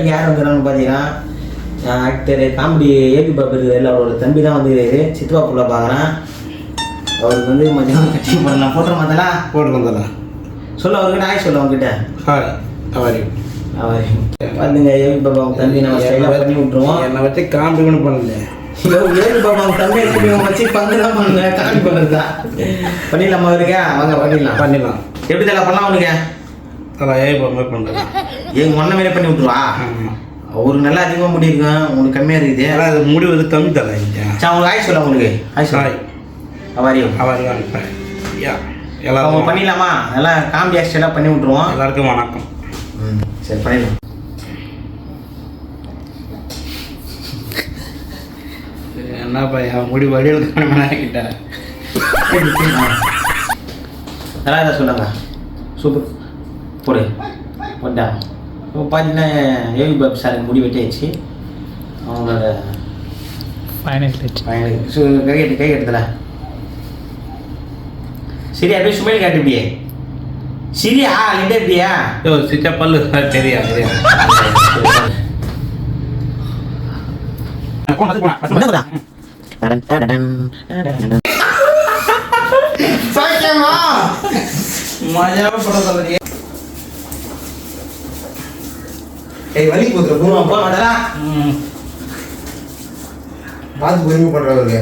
வாட்டி யார் வந்துடுறாங்கன்னு பார்த்தீங்கன்னா ஆக்டர் காமெடி ஏபி பாபு இருக்கிற அவரோட தம்பி தான் வந்து சித்வா புள்ள பார்க்குறேன். அவருக்கு வந்து மதியம் கட்டிங் பண்ணலாம். போட்டுற மாத்தலா? போட்டு வந்துடலாம் சொல்ல அவர்கிட்ட ஆய் சொல்ல அவங்ககிட்ட ஹாய் அவரி அவர் பார்த்துங்க ஏபி பாபா அவங்க தம்பி நம்ம ஸ்டைலாக பண்ணி விட்ருவோம் என்னை வச்சு காமெடி கூட பண்ணல ஏபி பாபா அவங்க தம்பி வச்சு பங்கு தான் பண்ணுங்க காமெடி பண்ணுறதா பண்ணிடலாமா அவருக்கு? வாங்க பண்ணிடலாம். பண்ணிடலாம். எப்படி தலை பண்ணலாம் அவனுக்கு? அதான் ஏய் பொம்மை பண்ணுறேன் எங்க ஒன்றை மாரி பண்ணி ஆமாம் அவருக்கு நல்லா அதிகமாக முடி இருக்கும் உங்களுக்கு கம்மியாக இருக்குது. ஏன்னா அது முடி வந்து கம்மி இங்கே. சரி அவங்களுக்கு ஆய் சொல்ல உங்களுக்கு ஆய். ஹாய் அவரையும் அவரி வாங்கிப்பேன் யா அவங்க பண்ணிடலாமா? நல்லா காமெடி ஆக்ஷனாக பண்ணி விட்ருவோம் எல்லாருக்கும் வணக்கம். ம் சரி பண்ணிடலாம். என்ன பையன் முடி வடிவில் காண நல்லா சொன்னாங்க சூப்பர். போடு. போட்டா. இப்போ பார்த்தீங்கன்னா ஏவி பாபு சாருக்கு முடி வெட்டியாச்சு. அவங்களோட ஃபைனல் சு கை கட்டு கை கட்டுதல சரி அப்படியே சுமையில் காட்டு இப்படியே. சரியா லிட்டே இப்படியா? யோ சிச்சா பல்லு தெரியா தெரியா மஜாவை படம் ஏய் வலி போதுற போமா போக மாட்டா ம். பார்த்து பொறுமை பண்றவருக்கு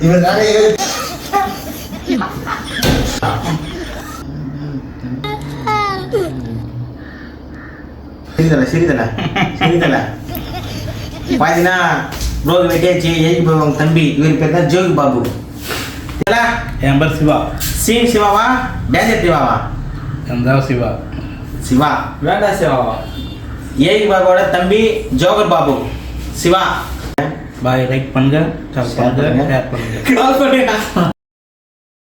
இவருக்காக சிரிதல சிரிதல சிரிதல பார்த்தீங்கன்னா ப்ரோக்கு வெட்டியாச்சு ஏஜி பாபு அவங்க தம்பி இவர் பேர் தான் ஜோகி பாபு. என் பேர் சிவா. சீன் சிவாவா? டேஞ்சர் சிவாவா? என் சிவா. சிவா. வேண்டாம் சிவா. ஏஜி பாபுவோட தம்பி joker Babu. Siva. Bye like பண்ணுங்க. ஷேர் பண்ணுங்க கால் பண்ணுங்க.